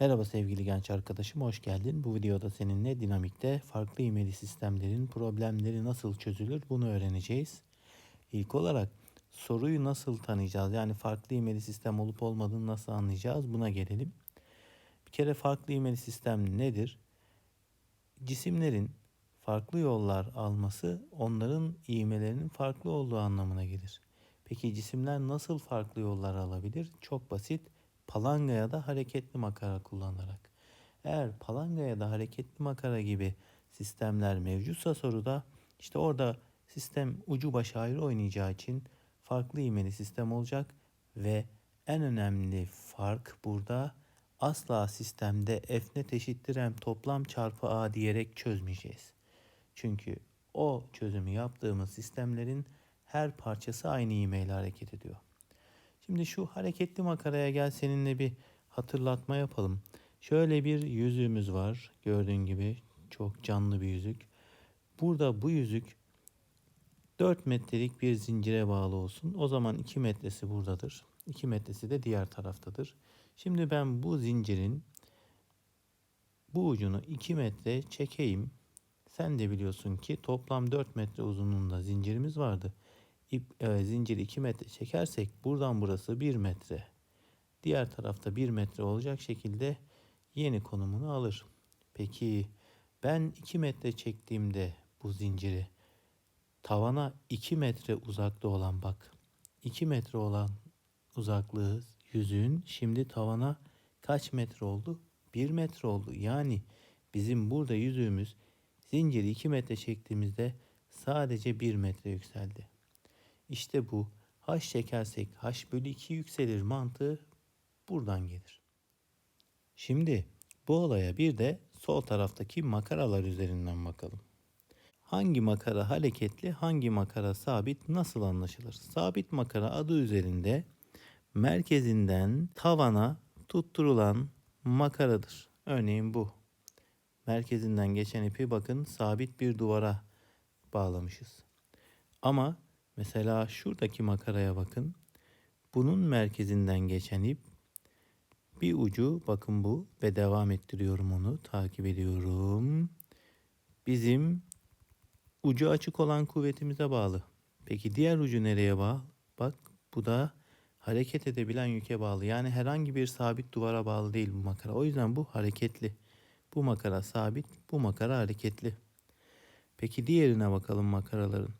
Merhaba sevgili genç arkadaşım, hoş geldin. Bu videoda seninle dinamikte farklı ivmeli sistemlerin problemleri nasıl çözülür bunu öğreneceğiz. İlk olarak soruyu nasıl tanıyacağız? Yani farklı ivmeli sistem olup olmadığını nasıl anlayacağız? Buna gelelim. Bir kere farklı ivmeli sistem nedir? Cisimlerin farklı yollar alması onların ivmelerinin farklı olduğu anlamına gelir. Peki cisimler nasıl farklı yollar alabilir? Çok basit. Palanga ya da hareketli makara kullanarak. Eğer palanga ya da hareketli makara gibi sistemler mevcutsa soruda işte orada sistem ucu başı ayrı oynayacağı için farklı ivmeli sistem olacak ve en önemli fark burada asla sistemde f net eşittir m toplam çarpı a diyerek çözmeyeceğiz. Çünkü o çözümü yaptığımız sistemlerin her parçası aynı ivmeyle hareket ediyor. Şimdi şu hareketli makaraya gel seninle bir hatırlatma yapalım. Şöyle bir yüzüğümüz var. Gördüğün gibi çok canlı bir yüzük. Burada bu yüzük 4 metrelik bir zincire bağlı olsun. O zaman 2 metresi buradadır. 2 metresi de diğer taraftadır. Şimdi ben bu zincirin bu ucunu 2 metre çekeyim. Sen de biliyorsun ki toplam 4 metre uzunluğunda zincirimiz vardı. İp, e, zinciri 2 metre çekersek buradan burası 1 metre. Diğer tarafta 1 metre olacak şekilde yeni konumunu alır. Peki ben 2 metre çektiğimde bu zinciri tavana 2 metre uzakta olan bak 2 metre olan uzaklığı yüzüğün şimdi tavana kaç metre oldu? 1 metre oldu. Yani bizim burada yüzüğümüz zinciri 2 metre çektiğimizde sadece 1 metre yükseldi. İşte bu h çekersek h bölü 2 yükselir mantığı buradan gelir. Şimdi bu olaya bir de sol taraftaki makaralar üzerinden bakalım. Hangi makara hareketli, hangi makara sabit nasıl anlaşılır? Sabit makara adı üzerinde merkezinden tavana tutturulan makaradır. Örneğin bu. Merkezinden geçen ipi bakın sabit bir duvara bağlamışız. Ama mesela şuradaki makaraya bakın. Bunun merkezinden geçen ip bir ucu bakın bu ve devam ettiriyorum onu takip ediyorum. Bizim ucu açık olan kuvvetimize bağlı. Peki diğer ucu nereye bağlı? Bak bu da hareket edebilen yüke bağlı. Yani herhangi bir sabit duvara bağlı değil bu makara. O yüzden bu hareketli. Bu makara sabit, bu makara hareketli. Peki diğerine bakalım makaraların.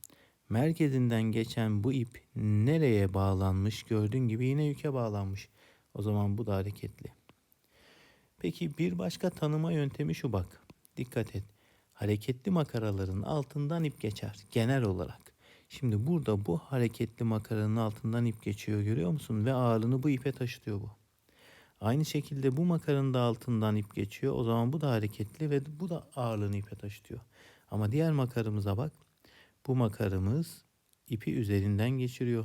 Merkezinden geçen bu ip nereye bağlanmış? Gördüğün gibi yine yüke bağlanmış. O zaman bu da hareketli. Peki bir başka tanıma yöntemi şu bak. Dikkat et. Hareketli makaraların altından ip geçer genel olarak. Şimdi burada bu hareketli makaranın altından ip geçiyor görüyor musun? Ve ağırlığını bu ipe taşıtıyor bu. Aynı şekilde bu makaranın da altından ip geçiyor. O zaman bu da hareketli ve bu da ağırlığını ipe taşıtıyor. Ama diğer makarımıza bak. Bu makarımız ipi üzerinden geçiriyor.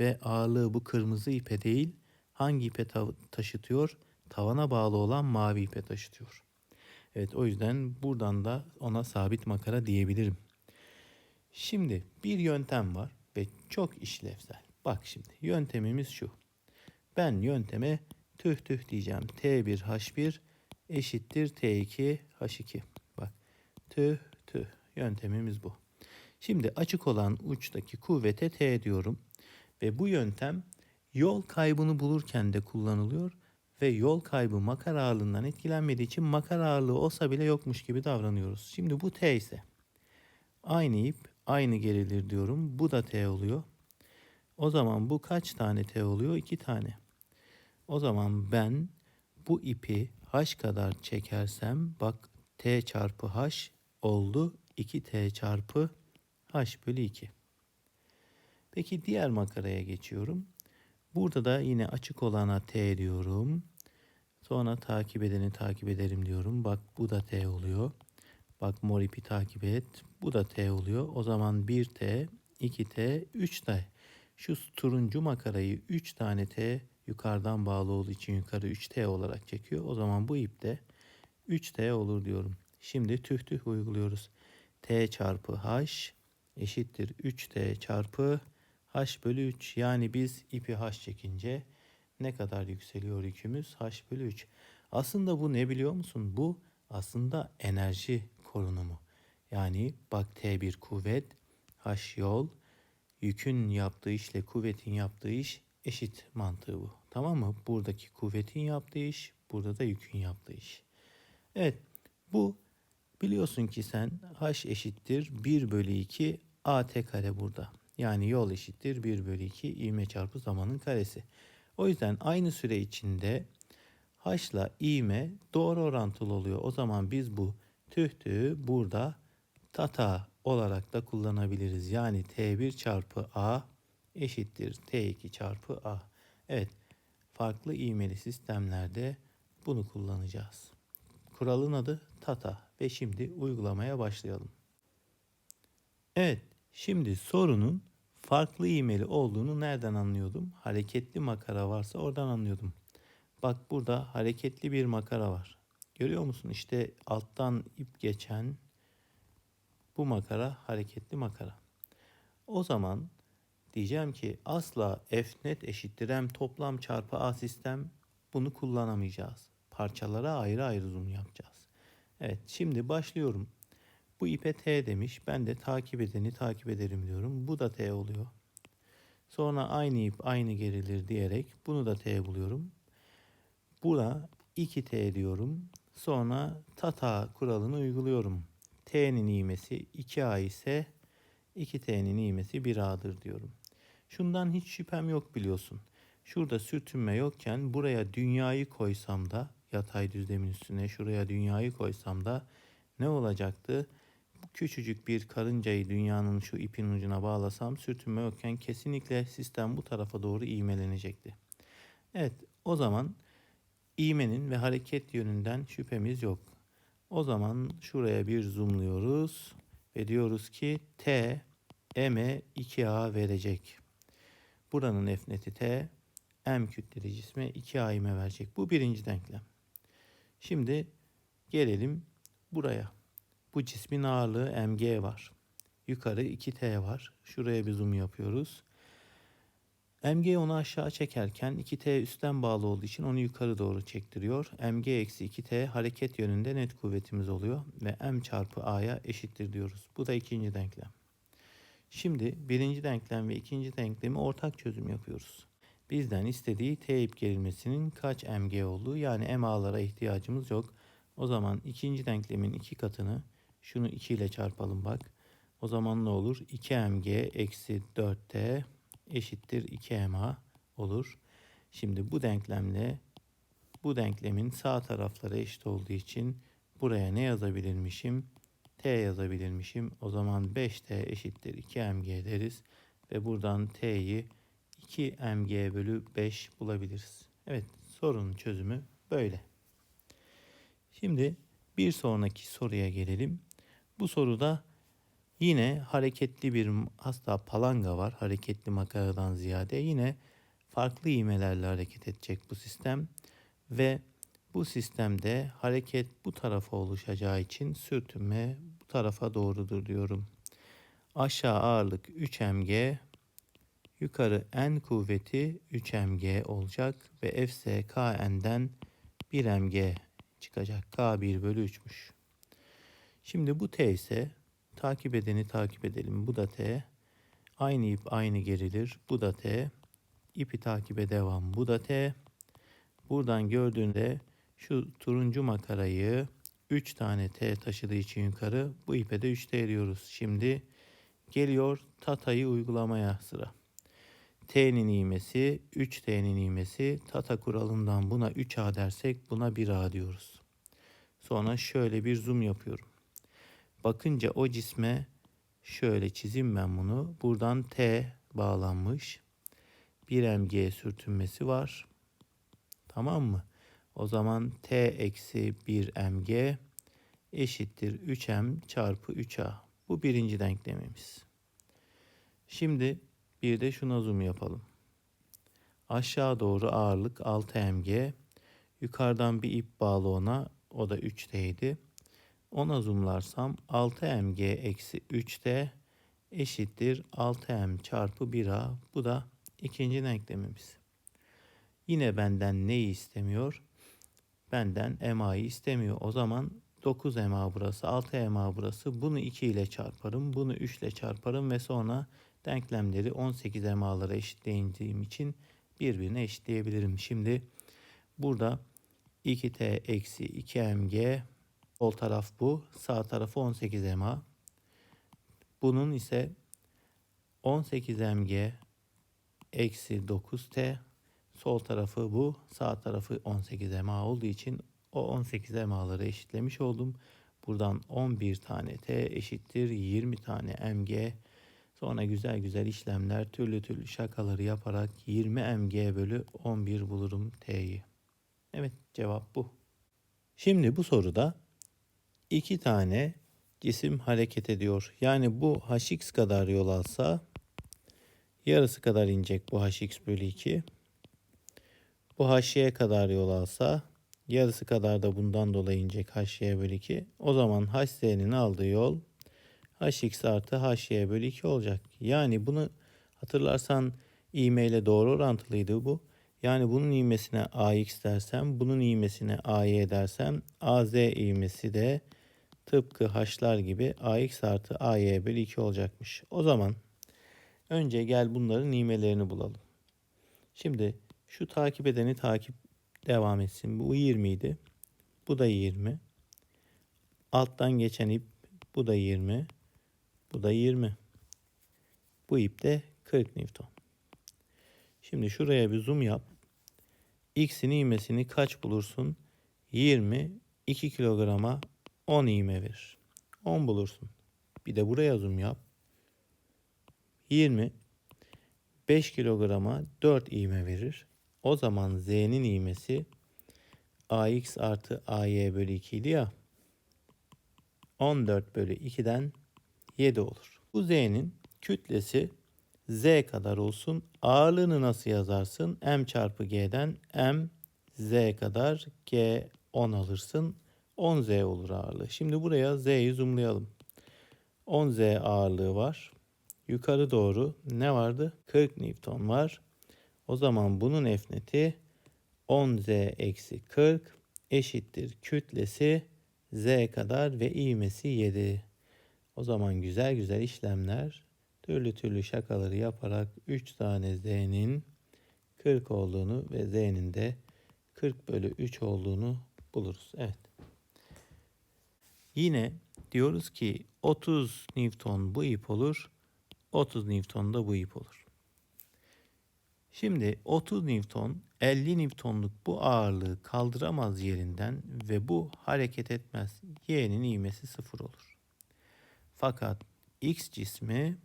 Ve ağırlığı bu kırmızı ipe değil hangi ipe ta- taşıtıyor? Tavana bağlı olan mavi ipe taşıtıyor. Evet o yüzden buradan da ona sabit makara diyebilirim. Şimdi bir yöntem var ve çok işlevsel. Bak şimdi yöntemimiz şu. Ben yönteme tüh tüh diyeceğim. T1 H1 eşittir T2 H2. Bak tüh tüh yöntemimiz bu. Şimdi açık olan uçtaki kuvvete T diyorum. Ve bu yöntem yol kaybını bulurken de kullanılıyor. Ve yol kaybı makara ağırlığından etkilenmediği için makara ağırlığı olsa bile yokmuş gibi davranıyoruz. Şimdi bu T ise aynı ip aynı gerilir diyorum. Bu da T oluyor. O zaman bu kaç tane T oluyor? 2 tane. O zaman ben bu ipi H kadar çekersem bak T çarpı H oldu. 2T çarpı H bölü 2. Peki diğer makaraya geçiyorum. Burada da yine açık olana T diyorum. Sonra takip edeni takip ederim diyorum. Bak bu da T oluyor. Bak mor ipi takip et. Bu da T oluyor. O zaman 1T, 2T, 3T. Şu turuncu makarayı 3 tane T yukarıdan bağlı olduğu için yukarı 3T olarak çekiyor. O zaman bu ip de 3T olur diyorum. Şimdi tüh tüh uyguluyoruz. T çarpı H eşittir 3T çarpı H bölü 3. Yani biz ipi H çekince ne kadar yükseliyor yükümüz? H bölü 3. Aslında bu ne biliyor musun? Bu aslında enerji korunumu. Yani bak T1 kuvvet, H yol, yükün yaptığı işle kuvvetin yaptığı iş eşit mantığı bu. Tamam mı? Buradaki kuvvetin yaptığı iş, burada da yükün yaptığı iş. Evet, bu biliyorsun ki sen H eşittir 1 bölü 2 AT kare burada. Yani yol eşittir 1 bölü 2 ivme çarpı zamanın karesi. O yüzden aynı süre içinde H ile ivme doğru orantılı oluyor. O zaman biz bu tühtüğü burada tata olarak da kullanabiliriz. Yani T1 çarpı A eşittir T2 çarpı A. Evet farklı ivmeli sistemlerde bunu kullanacağız. Kuralın adı tata ve şimdi uygulamaya başlayalım. Evet şimdi sorunun farklı ivmeli olduğunu nereden anlıyordum? Hareketli makara varsa oradan anlıyordum. Bak burada hareketli bir makara var. Görüyor musun? İşte alttan ip geçen bu makara hareketli makara. O zaman diyeceğim ki asla f net eşittir m toplam çarpı a sistem bunu kullanamayacağız. Parçalara ayrı ayrı zoom yapacağız. Evet şimdi başlıyorum. Bu ipe T demiş. Ben de takip edeni takip ederim diyorum. Bu da T oluyor. Sonra aynı ip aynı gerilir diyerek bunu da T buluyorum. Buna 2T diyorum. Sonra tata kuralını uyguluyorum. T'nin ivmesi 2A ise 2T'nin ivmesi 1A'dır diyorum. Şundan hiç şüphem yok biliyorsun. Şurada sürtünme yokken buraya dünyayı koysam da yatay düzlemin üstüne şuraya dünyayı koysam da ne olacaktı? Küçücük bir karıncayı dünyanın şu ipin ucuna bağlasam sürtünme yokken kesinlikle sistem bu tarafa doğru ivmelenecekti. Evet o zaman ivmenin ve hareket yönünden şüphemiz yok. O zaman şuraya bir zoomluyoruz ve diyoruz ki T M'e 2A verecek. Buranın F neti T, M kütleli cisme 2A ime verecek. Bu birinci denklem. Şimdi gelelim buraya. Bu cismin ağırlığı mg var. Yukarı 2t var. Şuraya bir zoom yapıyoruz. mg onu aşağı çekerken 2t üstten bağlı olduğu için onu yukarı doğru çektiriyor. mg eksi 2t hareket yönünde net kuvvetimiz oluyor ve m çarpı a'ya eşittir diyoruz. Bu da ikinci denklem. Şimdi birinci denklem ve ikinci denklemi ortak çözüm yapıyoruz. Bizden istediği T gerilmesinin kaç mg olduğu yani MA'lara ihtiyacımız yok. O zaman ikinci denklemin iki katını şunu 2 ile çarpalım bak. O zaman ne olur? 2mg eksi 4t eşittir 2ma olur. Şimdi bu denklemle bu denklemin sağ tarafları eşit olduğu için buraya ne yazabilirmişim? t yazabilirmişim. O zaman 5t eşittir 2mg deriz. Ve buradan t'yi 2mg bölü 5 bulabiliriz. Evet sorunun çözümü böyle. Şimdi bir sonraki soruya gelelim. Bu soruda yine hareketli bir hasta palanga var. Hareketli makaradan ziyade yine farklı iğmelerle hareket edecek bu sistem ve bu sistemde hareket bu tarafa oluşacağı için sürtünme bu tarafa doğrudur diyorum. Aşağı ağırlık 3 mg, yukarı n kuvveti 3 mg olacak ve Fs Kn'den 1 mg çıkacak. K 1 bölü 3'müş. Şimdi bu T ise takip edeni takip edelim. Bu da T. Aynı ip aynı gerilir. Bu da T. İpi takibe devam. Bu da T. Buradan gördüğünde şu turuncu makarayı 3 tane T taşıdığı için yukarı bu ipe de 3T diyoruz. Şimdi geliyor tatayı uygulamaya sıra. T'nin iğmesi 3T'nin iğmesi tata kuralından buna 3A dersek buna 1A diyoruz. Sonra şöyle bir zoom yapıyorum. Bakınca o cisme şöyle çizeyim ben bunu. Buradan T bağlanmış. 1mg sürtünmesi var. Tamam mı? O zaman T eksi 1mg eşittir 3m çarpı 3a. Bu birinci denklemimiz. Şimdi bir de şuna zoom yapalım. Aşağı doğru ağırlık 6 mg. Yukarıdan bir ip bağlı ona. O da 3'teydi. 10'a zoomlarsam 6mg eksi 3 de eşittir 6m çarpı 1a. Bu da ikinci denklemimiz. Yine benden neyi istemiyor? Benden ma'yı istemiyor. O zaman 9 ma burası, 6 ma burası. Bunu 2 ile çarparım, bunu 3 ile çarparım ve sonra denklemleri 18 ma'lara eşitleyeceğim için birbirine eşitleyebilirim. Şimdi burada 2t eksi 2mg sol taraf bu, sağ tarafı 18 EMA. Bunun ise 18 MG eksi 9T sol tarafı bu sağ tarafı 18 MA olduğu için o 18 MA'ları eşitlemiş oldum. Buradan 11 tane T eşittir 20 tane MG sonra güzel güzel işlemler türlü türlü şakaları yaparak 20 MG bölü 11 bulurum T'yi. Evet cevap bu. Şimdi bu soruda iki tane cisim hareket ediyor. Yani bu hx kadar yol alsa yarısı kadar inecek bu hx bölü 2. Bu hy kadar yol alsa yarısı kadar da bundan dolayı inecek hy bölü 2. O zaman hz'nin aldığı yol hx artı hy bölü 2 olacak. Yani bunu hatırlarsan ivme ile doğru orantılıydı bu. Yani bunun ivmesine ax dersem, bunun ivmesine ay dersem az ivmesi de tıpkı h'lar gibi ax artı ay bölü 2 olacakmış. O zaman önce gel bunların nimelerini bulalım. Şimdi şu takip edeni takip devam etsin. Bu 20 idi. Bu da 20. Alttan geçen ip bu da 20. Bu da 20. Bu ip de 40 Newton. Şimdi şuraya bir zoom yap. X'in ivmesini kaç bulursun? 20 2 kilograma 10 iğme verir. 10 bulursun. Bir de buraya zoom yap. 20 5 kilograma 4 iğme verir. O zaman Z'nin iğmesi AX artı AY bölü 2 idi ya. 14 bölü 2'den 7 olur. Bu Z'nin kütlesi Z kadar olsun. Ağırlığını nasıl yazarsın? M çarpı G'den M Z kadar G 10 alırsın. 10Z olur ağırlığı. Şimdi buraya Z'yi zoomlayalım. 10Z ağırlığı var. Yukarı doğru ne vardı? 40 Newton var. O zaman bunun F neti 10Z eksi 40 eşittir kütlesi Z kadar ve ivmesi 7. O zaman güzel güzel işlemler türlü türlü şakaları yaparak 3 tane Z'nin 40 olduğunu ve Z'nin de 40 bölü 3 olduğunu buluruz. Evet. Yine diyoruz ki 30 Newton bu ip olur. 30 Newton da bu ip olur. Şimdi 30 Newton 50 Newton'luk bu ağırlığı kaldıramaz yerinden ve bu hareket etmez. Y'nin ivmesi sıfır olur. Fakat X cismi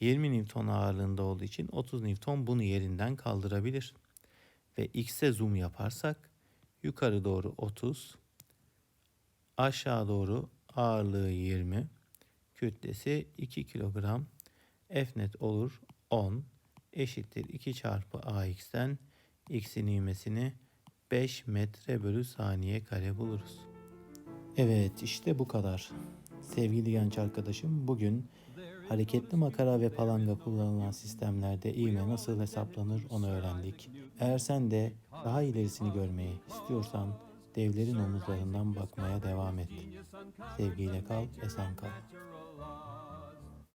20 Newton ağırlığında olduğu için 30 Newton bunu yerinden kaldırabilir. Ve X'e zoom yaparsak yukarı doğru 30, aşağı doğru ağırlığı 20, kütlesi 2 kilogram, F net olur 10 eşittir 2 çarpı AX'ten X'in ivmesini 5 metre bölü saniye kare buluruz. Evet işte bu kadar. Sevgili genç arkadaşım bugün hareketli makara ve palanga kullanılan sistemlerde ivme nasıl hesaplanır onu öğrendik. Eğer sen de daha ilerisini görmeyi istiyorsan devlerin omuzlarından bakmaya devam et. Sevgiyle kal, esen kal.